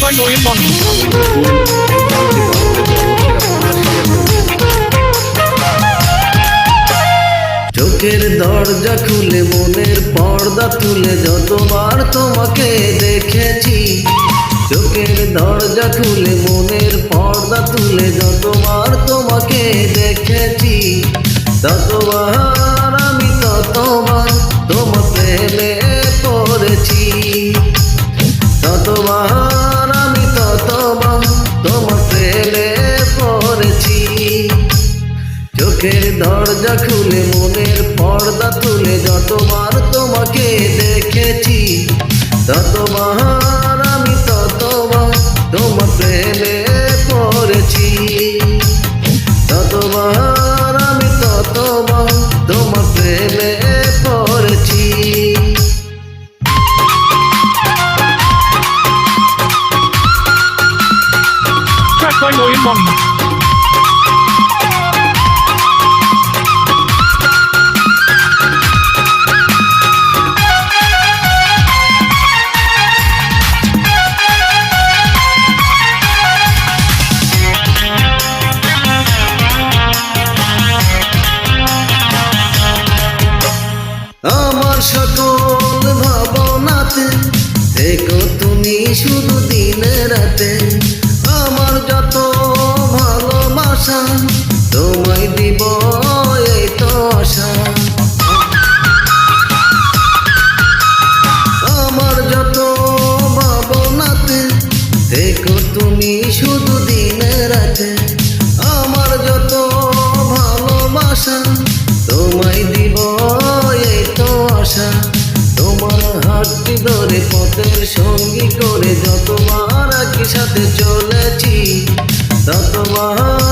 annoying monkey. চোখের দরজা খুলে, মনের পর্দা তুলে, যতবার তোমাকে দেখেছি। চোখের দরজা খুলে, মনের পর্দা তুলে, যতবার তোমাকে দেখেছি। ততবার আমি ততবার তোমার পড়েছি। ততবার চোখের দরজা খুলে, মনের পর্দা তুলে, যতবার তোমাকে দেখেছি ততবার আমি ততবার তোমার প্রেমে পড়েছি। ততবার আমি ততবার তোমার প্রেমে পড়েছি। Annoying আমার সকল ভাবনাতে দেখো তুমি শুধু দিনে রাতে। তোমার হাতটি ধরে পথের সঙ্গী করে যতবার একই সাথে চলেছি ততবার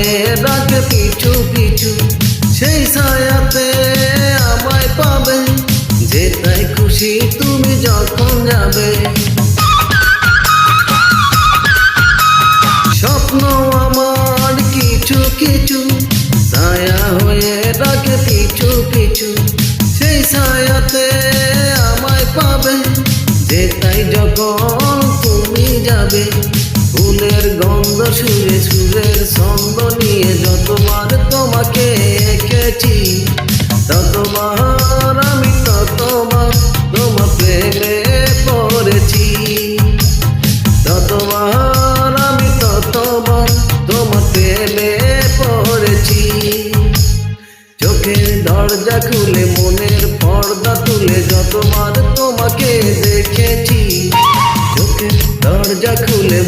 হয়ে ডাকে পিছু পিছু। সেই ছায়াতে আমায় পাবে। যেটাই খুশি তুমি যখন যাবে। ফুলের গন্ধ, সুরে সুরের ছন্দ নিয়ে যতবার তোমাকে এঁকেছি, ততবার আমি ততবার তোমার প্রেমে পড়েছি। ততবার আমি ততবার তোমার প্রেমে পড়েছি। চোখের দরজা খুলে, মনের পর্দা তুলে যতবার তোমাকে দেখেছি, চোখের দরজা খুলে